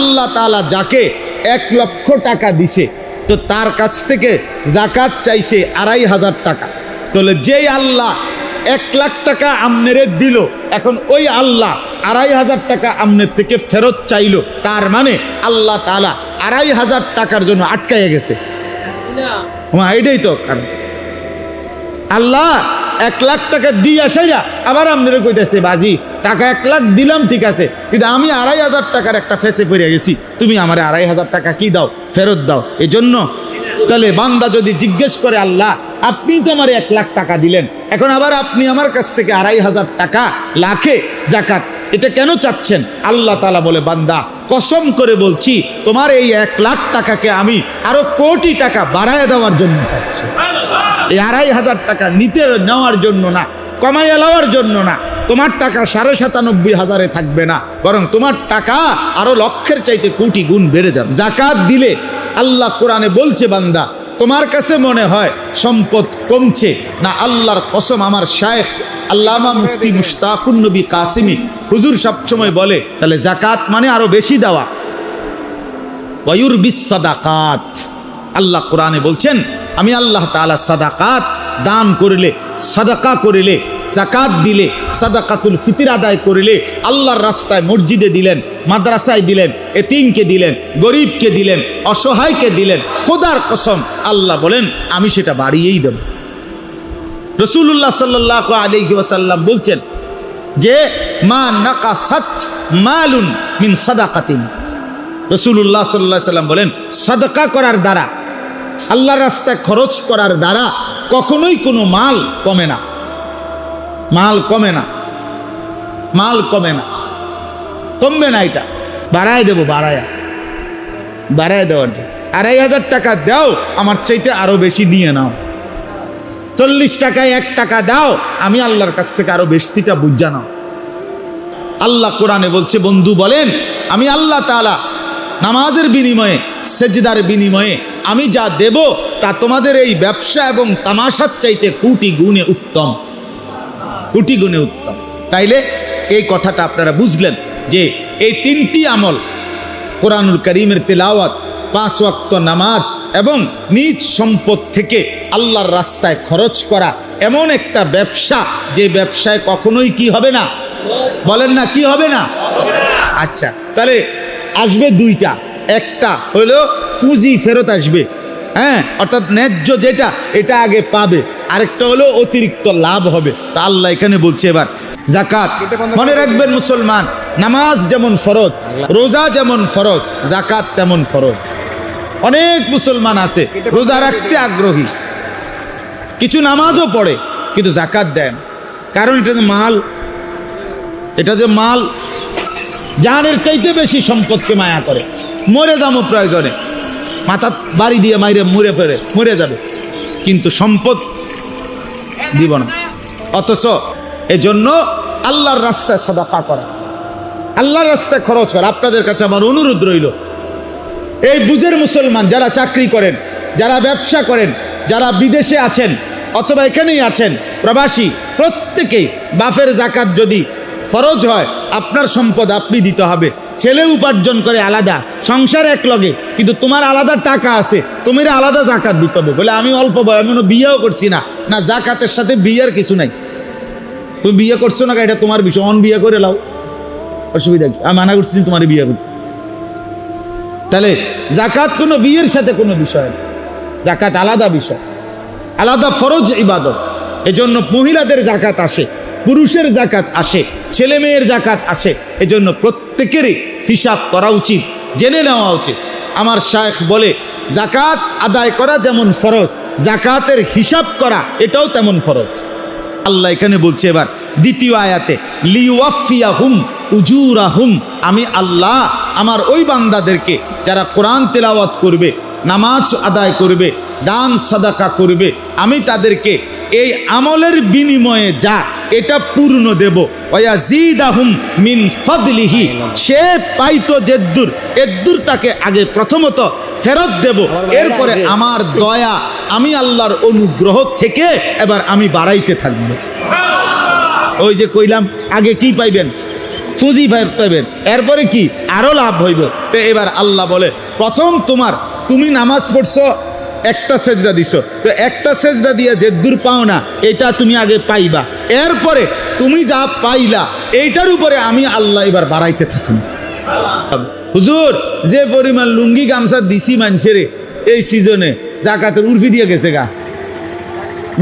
আল্লাহ তাআলা যাকে এক লক্ষ টাকা দিছে তো তার কাছ থেকে জাকাত চাইছে আড়াই হাজার টাকা। তাহলে যেই আল্লাহ এক লাখ টাকা আমনেরে দিল এখন ওই আল্লাহ আড়াই হাজার টাকা আমনের থেকে ফেরত চাইলো তার মানে আল্লাহ তালা আড়াই হাজার টাকার জন্য আটকাইয়া গেছে। এটাই তো কারণ। আল্লাহ এক লাখ টাকা দিয়ে আসাইরা আবার আমাদের কইতেছে, বাজি, টাকা এক লাখ দিলাম, ঠিক আছে, কিন্তু আমি আড়াই হাজার টাকার একটা ফেসে পড়ে গেছি। তুমি আমার আড়াই হাজার টাকা কি দাও? ফেরত দাও। এজন্য তাহলে বান্দা যদি জিজ্ঞেস করে, আল্লাহ, আপনি তো আমার এক লাখ টাকা দিলেন, এখন আবার আপনি আমার কাছ থেকে আড়াই হাজার টাকা লাখে জাকাত, এটা কেন চাচ্ছেন? আল্লাহ তালা বলে, বান্দা কসম করে বলছি, তোমার এই এক লাখ টাকাকে আমি আরও কোটি টাকা বাড়ায় দেওয়ার জন্য চাচ্ছি। এই আড়াই হাজার টাকা নিতে নেওয়ার জন্য না, কমাইয়া লওয়ার জন্য না, তোমার টাকা সাড়ে সাতানব্বই হাজারে থাকবে না, বরং তোমার টাকা আরও লক্ষের চাইতে কোটি গুণ বেড়ে যাবে। জাকাত দিলে আল্লাহ কোরআনে বলছে, বান্দা, তোমার কাছে মনে হয় সম্পদ কমছে না আল্লাহর কসম আমার শায়েখ আল্লামা মুফতি মুশতাকুন নবী কাসিমি হুজুর সবসময় বলে, তাহলে জাকাত মানে আরও বেশি দেওয়া। ওয়ুর বিসাদাকাত আল্লাহ কোরআনে বলছেন, আমি আল্লাহ তাআলা সাদাকাত দান করিলে, সাদাকা করিলে জাকাত দিলে, সাদাকাতুল ফিতির আদায় করিলে আল্লাহর রাস্তায় মসজিদে দিলেন, মাদ্রাসায় দিলেন, এতিমকে দিলেন, গরিবকে দিলেন, অসহায়কে দিলেন, খোদার কসম আল্লাহ বলেন, আমি সেটা বাড়িয়েই দেব। রসুল্লাহ সাল্লাহ আলহি ওয়াসাল্লাম বলছেন যে, মা নাকা সাত মালুন মিন সাদাকাতিন। রসুল্লাহ সাল্লাহ সাল্লাম বলেন, সাদকা করার দ্বারা আল্লাহ রাস্তায় খরচ করার দ্বারা কখনোই কোনো মাল কমে না। মাল কমে না। মাল কমে না। কমবে না এটা। বাড়ায় দেবো, বাড়ায়া। বাড়ায় দেওয়ার। আড়াই হাজার টাকা দাও, আমার চাইতে আরও বেশি নিয়ে নাও। চল্লিশ টাকায় এক টাকা দাও, আমি আল্লাহর কাছ থেকে আরও বেশিটা বুঝা নাও। আল্লাহ কোরআনে বলছে, বন্ধু বলেন, আমি আল্লাহ তাআলা নামাজের বিনিময়ে, সেজদার বিনিময়ে আমি যা দেব তা তোমাদের এই ব্যবসা এবং তামাশার চাইতে কোটি গুণে উত্তম। কোটি গুণে উত্তম। তাইলে এই কথাটা আপনারা বুঝলেন যে এই তিনটি আমল, কোরআনুল করিমের তেলাওয়াত, পাঁচ ওয়াক্ত নামাজ এবং নিজ সম্পদ থেকে আল্লাহর রাস্তায় খরচ করা এমন একটা ব্যবসা, যে ব্যবসায় কখনোই কি হবে না? বলেন না, কি হবে না? আচ্ছা তাহলে আসবে দুইটা। একটা হলো পুঁজি ফেরত আসবে হ্যাঁ? অর্থাৎ ন্যায্য যেটা, এটা আগে পাবে। আরেকটা হলো অতিরিক্ত লাভ হবে। তা আল্লাহ এখানে বলছে এবার জাকাত মনে রাখবেন মুসলমান, নামাজ যেমন ফরজ, রোজা যেমন ফরজ জাকাত তেমন ফরজ। অনেক মুসলমান আছে, রোজা রাখতে আগ্রহী। কিছু নামাজও পড়ে, কিন্তু জাকাত দেন। কারণ এটা যে মাল, এটা যে মাল জানের চাইতে বেশি সম্পদকে মায়া করে। মরে যাব প্রয়োজনে। মাথা বাড়ি দিয়ে মাইরে মরে ফেরে মরে যাবে। কিন্তু সম্পদ দিব না। অথচ এজন্য আল্লাহর রাস্তায় সদাকা করা। আল্লাহর রাস্তায় খরচ করা। আপনাদের কাছে আমার অনুরোধ রইল, এই বুঝের মুসলমান যারা চাকরি করেন, যারা ব্যবসা করেন, যারা বিদেশে আছেন অথবা এখানেই আছেন প্রবাসী, প্রত্যেকেই বাফের জাকাত যদি ফরজ হয়, আপনার সম্পদ আপনি দিতে হবে। ছেলে উপার্জন করে আলাদা, সংসার এক লগে, কিন্তু তোমার আলাদা টাকা আছে তুমি আলাদা জাকাত দিতে হবে। বলে আমি অল্প বয় আমি কোনো বিয়েও করছি না। না জাকাতের সাথে বিয়ের কিছু নাই। তুমি বিয়ে করছ না এটা তোমার বিষয়। অন বিয়ে করে লাও। অসুবিধা কি? আমি মানা করছি তোমার বিয়ে করতে। তাহলে জাকাত কোনো বিয়ের সাথে কোনো বিষয় জাকাত আলাদা বিষয়। আলাদা ফরজ ইবাদত। এজন্য মহিলাদের জাকাত আসে, পুরুষের জাকাত আসে, ছেলে মেয়ের জাকাত আসে। এজন্য প্রত্যেকেরই হিসাব করা উচিত, জেনে নেওয়া উচিত। আমার শায়েখ বলে জাকাত আদায় করা যেমন ফরজ জাকাতের হিসাব করা এটাও তেমন ফরজ। আল্লাহ এখানে বলছে এবার, দ্বিতীয় আয়াতে লিওয়াফিয়া হুম উজুরা হুম আমি আল্লাহ আমার ওই বান্দাদেরকে যারা কোরআন তেলাওয়াত করবে, নামাজ আদায় করবে দান সাদাকা করবে। আমি তাদেরকে এই আমলের বিনিময়ে যা, এটা পূর্ণ দেব। ওয়াজিদাহুম মিন ফদলিহি। সে পাইতো জেদ্দুর। এদ্দুর তাকে আগে প্রথমত ফেরত দেব। এরপরে আমার দয়া, আমি আল্লাহর অনুগ্রহ থেকে এবার আমি বাড়াইতে থাকব। ওই যে কইলাম, আগে কি পাইবেন? পুঁজি ফেরত পাবেন এরপরে কি? আরও লাভ হইব। তো এবার আল্লাহ বলে, প্রথম তোমার, তুমি নামাজ পড়ছো একটা সেজদা দিছো। তো একটা সেজদা দিয়ে যে দূর পাও না এটা তুমি আগে পাইবা। এরপরে তুমি যা পাইলা এইটার উপরে আমি আল্লাহ এবার বাড়াইতে থাকুন। হুজুর যে পরিমাণ লুঙ্গি গামছা দিছি মানুষের এই সিজনে জাকাতের উর্ফি দিয়ে গেছে গা।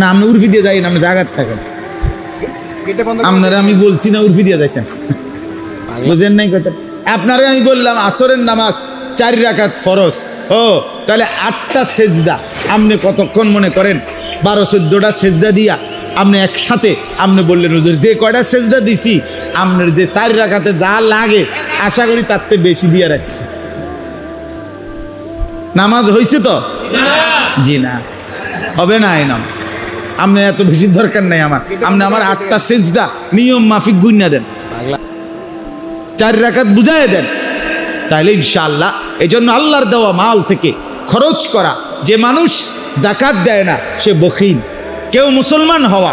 না আমি উর্ফি দিয়ে যাই না আমি জাগাত থাকেন আপনারা আমি বলছি না উর্ফি দিয়ে যাইতেন। বুঝেন নাই কথা আপনারে আমি বললাম আসরের নামাজ চার রাকাত ফরজ। ও, তাহলে আটটা সেজদা। আপনি কতক্ষণ মনে করেন? বারো চোদ্দোটা সেজদা দিয়া আপনি একসাথে আপনি বললেন, হুজুর, যে কয়টা সেজদা দিছি আপনার যে চার রাখাতে যা লাগে, আশা করি তার থেকে বেশি দিয়ে রাখছি। নামাজ হয়েছে তো? জি না। হবে না এই নাম। আপনি এত বেশি দরকার নাই আমার। আপনি আমার আটটা সেজদা নিয়ম মাফিক গুইনা দেন। চার রাকাত বুঝাই দেন। তাহলে ইনশাআল্লাহ এই জন্য আল্লাহর দেওয়া মাল থেকে খরচ করা। যে মানুষ জাকাত দেয় না, সে বখিল। কেউ মুসলমান হওয়া,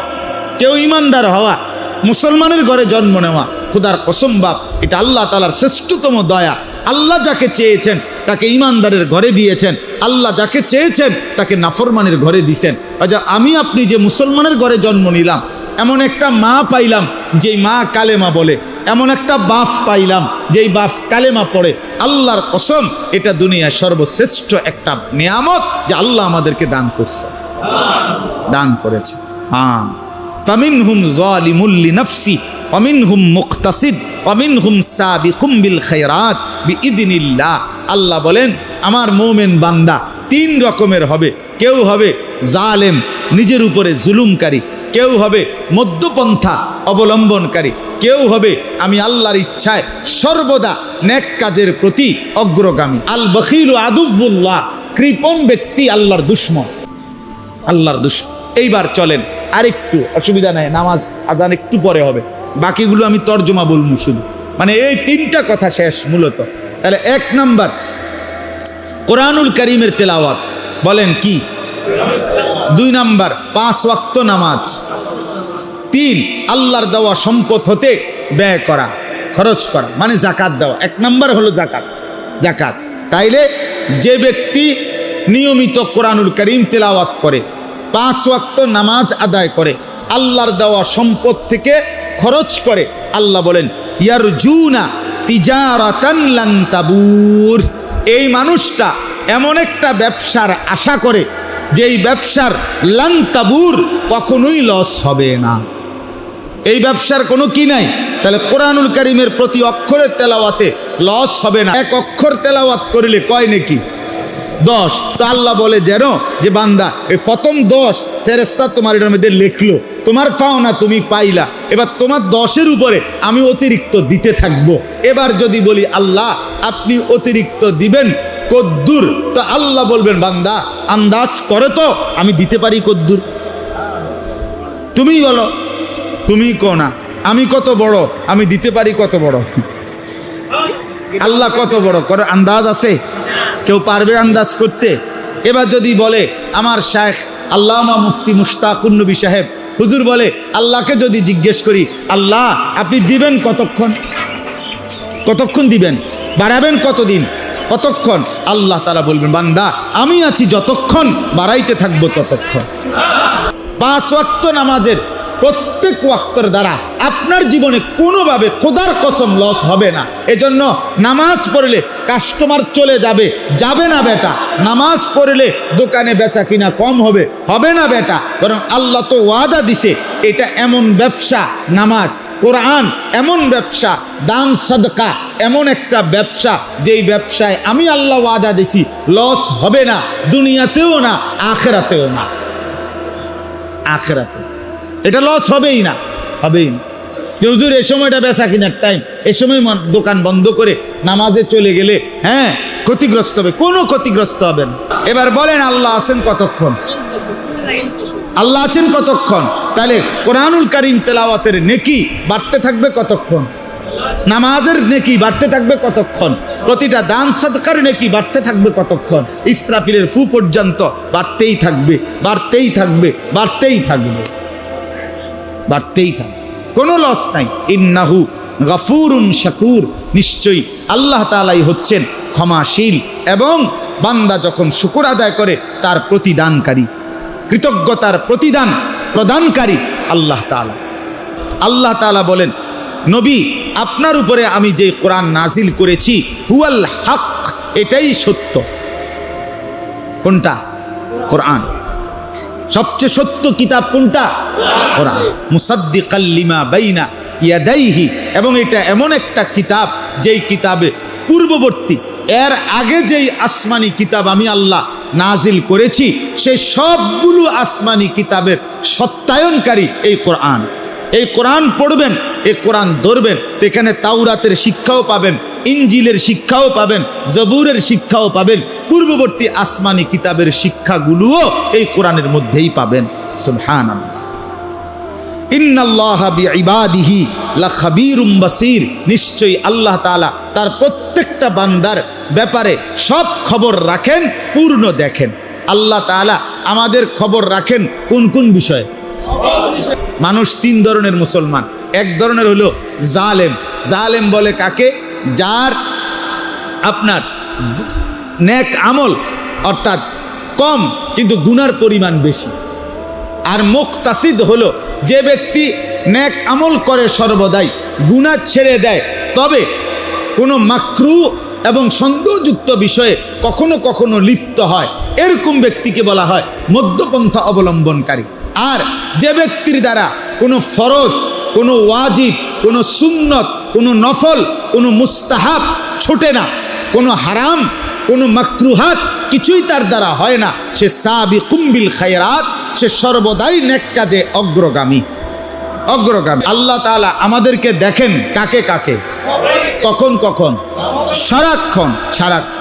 কেউ ইমানদার হওয়া, মুসলমানের ঘরে জন্ম নেওয়া, খুদার বাপ, এটা আল্লাহ তালার শ্রেষ্ঠতম দয়া। আল্লাহ যাকে চেয়েছেন, তাকে ইমানদারের ঘরে দিয়েছেন। আল্লাহ যাকে চেয়েছেন, তাকে নাফরমানের ঘরে দিয়েছেন আচ্ছা আমি আপনি যে মুসলমানের ঘরে জন্ম নিলাম, এমন একটা মা পাইলাম, যেই মা কালেমা বলে। এমন একটা বাফ পাইলাম, যেই বাফ কালেমা পড়ে। আল্লাহর কসম, এটা দুনিয়ার সর্বশ্রেষ্ঠ একটা নিয়ামত যে আল্লাহ আমাদেরকে দান করছে। দান করেছে। হ্যাঁ। তামিন হুম জালিমুল্লি নফসি অমিন হুম মুক্তাসিদ অমিন হুম সাবিকুম কুম্বিল খায়রাত বিইদিনিল্লাহ। আল্লাহ বলেন, আমার মোমেন বান্দা তিন রকমের হবে। কেউ হবে জালেম, নিজের উপরে জুলুমকারী। কেউ হবে মধ্যপন্থা, অবলম্বনকারী। কেউ হবে আমি আল্লাহর ইচ্ছায় সর্বদা নেক কাজের প্রতি অগ্রগামী। আল বখিল আদুবুল্লাহ কৃপণ ব্যক্তি আল্লাহর দুশ্মন। আল্লাহর দুশ্মন। এইবার চলেন, আরেকটু অসুবিধা নাই, নামাজ, আজান একটু পরে হবে। বাকিগুলো আমি তর্জমা বলব শুধু। মানে এই তিনটা কথা শেষ মূলত। তাহলে এক নাম্বার, কোরআনুল করিমের তেলাওয়াত। বলেন কি? দুই নাম্বার, পাঁচ ওয়াক্ত নামাজ। তিন আল্লাহর দেওয়া সম্পদ হতে ব্যয় করা, খরচ করা মানে জাকাত দেওয়া। এক নাম্বার হলো জাকাত জাকাত তাইলে যে ব্যক্তি নিয়মিত কোরআনুল করিম তেলাওয়াত করে, পাঁচ ওয়াক্ত নামাজ আদায় করে, আল্লাহর দেওয়া সম্পদ থেকে খরচ করে, আল্লাহ বলেন ইয়ার জুনা তিজারাতান লান তাবুর। এই মানুষটা এমন একটা ব্যবসার আশা করে, যেই ব্যবসার লান্তাবুর কখনোই লস হবে না। এই ব্যবসার কোনো কি নাই? তাহলে কোরআনুল করিমের প্রতি অক্ষরের তেলাওয়াতে লস হবে না। এক অক্ষর তেলাওয়াত করিলে কয় নাকি? দশ। তো আল্লাহ বলে যেন, যে বান্দা, এই প্রথম দশ ফেরেস্তা তোমার এটার মধ্যে লেখলো, তোমার পাও না, তুমি পাইলা। এবার তোমার দশের উপরে আমি অতিরিক্ত দিতে থাকব। এবার যদি বলি, আল্লাহ, আপনি অতিরিক্ত দিবেন কদ্দুর, তো আল্লাহ বলবেন, বান্দা, আন্দাজ করে তো, আমি দিতে পারি কদ্দুর। তুমিই বলো। তুমি কো না, আমি কত বড়, আমি দিতে পারি কত বড়? আল্লাহ কত বড়, করে আন্দাজ আছে? কেউ পারবে আন্দাজ করতে? এবার যদি বলে, আমার শায়েখ আল্লামা মুফতি মুশতাকুন নবী সাহেব, হুজুর বলে, আল্লাহকে যদি জিজ্ঞেস করি, আল্লাহ, আপনি দিবেন কতক্ষণ? কতক্ষণ দিবেন? বাড়াবেন কতদিন? কতক্ষণ? আল্লাহ তারা বলবেন, বান্দা, আমি আছি যতক্ষণ, বাড়াইতে থাকব ততক্ষণ। পাঁচ নামাজের প্রত্যেক ওয়াক্তর দ্বারা আপনার জীবনে কোনোভাবে খোদার কসম লস হবে না। এজন্য নামাজ পড়লে কাস্টমার চলে যাবে। যাবে না বেটা। নামাজ পড়লে দোকানে বেচা কিনা কম হবে। হবে না বেটা। বরং আল্লাহ তো ওয়াদা দিছে, এটা এমন ব্যবসা, নামাজ। কোরআন এমন ব্যবসা, দান সাদকা এমন একটা ব্যবসা, যেই ব্যবসায় আমি আল্লাহ ওয়াদা দিছি লস হবে না। দুনিয়াতেও না, আখেরাতেও না। আখেরাতে এটা লস হবেই না। হবেই না। হুজুর এ সময়টা বেচা কিনার টাইম এ সময় দোকান বন্ধ করে নামাজে চলে গেলে হ্যাঁ ক্ষতিগ্রস্ত হবে। কোনো ক্ষতিগ্রস্ত হবে না। এবার বলেন, আল্লাহ আছেন কতক্ষণ? আল্লাহ আছেন কতক্ষণ? তাহলে কোরআনুল করিম তেলাওয়াতের নেকি বাড়তে থাকবে কতক্ষণ? নামাজের নেকি বাড়তে থাকবে কতক্ষণ? প্রতিটা দান সৎকার নেকি বাড়তে থাকবে কতক্ষণ? ইসরাফিলের ফু পর্যন্ত বাড়তেই থাকবে বাড়তেই থাকবে বাড়তেই থাকবে। বাড়তেই থাকবে কোনো লস নাই। ইন্নাহু গাফুরুন শাকুর। নিশ্চয়ই আল্লাহ তালাই হচ্ছেন ক্ষমাশীল এবং বান্দা যখন শুকর আদায় করে, তার প্রতিদানকারী। কৃতজ্ঞতার প্রতিদান প্রদানকারী আল্লাহ তালা আল্লাহ তালা বলেন, নবী, আপনার উপরে আমি যে কোরআন নাজিল করেছি, হুয়াল হক, এটাই সত্য। কোনটা? কোরআন। সবচেয়ে সত্য কিতাব কোনটা? কোরআন। মুসাদ্দিকাল্লিমা বাইনা ইয়াদাইহি। এবং এটা এমন একটা কিতাব যেই কিতাবে পূর্ববর্তী, এর আগে যেই আসমানি কিতাব আমি আল্লাহ নাজিল করেছি সেই সবগুলো আসমানি কিতাবের সত্যায়নকারী এই কোরআন। এই কোরআন পড়বেন, এই কোরআন ধরবেন, তো এখানে তাওরাতের শিক্ষাও পাবেন ইঞ্জিলের শিক্ষাও পাবেন, জবুরের শিক্ষাও পাবেন, পূর্ববর্তী আসমানি কিতাবের শিক্ষাগুলোও এই কোরআনের মধ্যেই পাবেন। সুবহান নিশ্চয়ই আল্লাহ তাআলা তার প্রত্যেকটা বান্দার ব্যাপারে সব খবর রাখেন, পূর্ণ দেখেন। আল্লাহ তাআলা আমাদের খবর রাখেন কোন কোন বিষয়ে? মানুষ তিন ধরনের মুসলমান। এক ধরনের হলো জালেম। জালেম বলে কাকে? যার আপনার নেক আমল অর্থাৎ কম কিন্তু গুনার পরিমাণ বেশি। আর মুক্তাসিদ হলো যে ব্যক্তি নেক আমল করে সর্বদাই গুণা ছেড়ে দেয়, তবে কোনো মাকরু এবং সন্দেহযুক্ত বিষয়ে কখনো কখনো লিপ্ত হয়। এরকম ব্যক্তিকে বলা হয় মধ্যপন্থা অবলম্বনকারী। আর যে ব্যক্তির দ্বারা কোনো ফরজ, কোনো ওয়াজিব, কোনো সুন্নত কোনো নফল, কোনো মুস্তাহাব ছোটে না। কোনো হারাম, কোনো মাকরুহাত কিছুই তার দ্বারা হয় না। সে সাবি কুম্বিল খায়রাত, সে সর্বদাই নেক কাজে অগ্রগামী। অগ্রগামী। আল্লাহ তালা আমাদেরকে দেখেন কাকে কাকে। কখন কখন? সারাক্ষণ। সারাক্ষণ।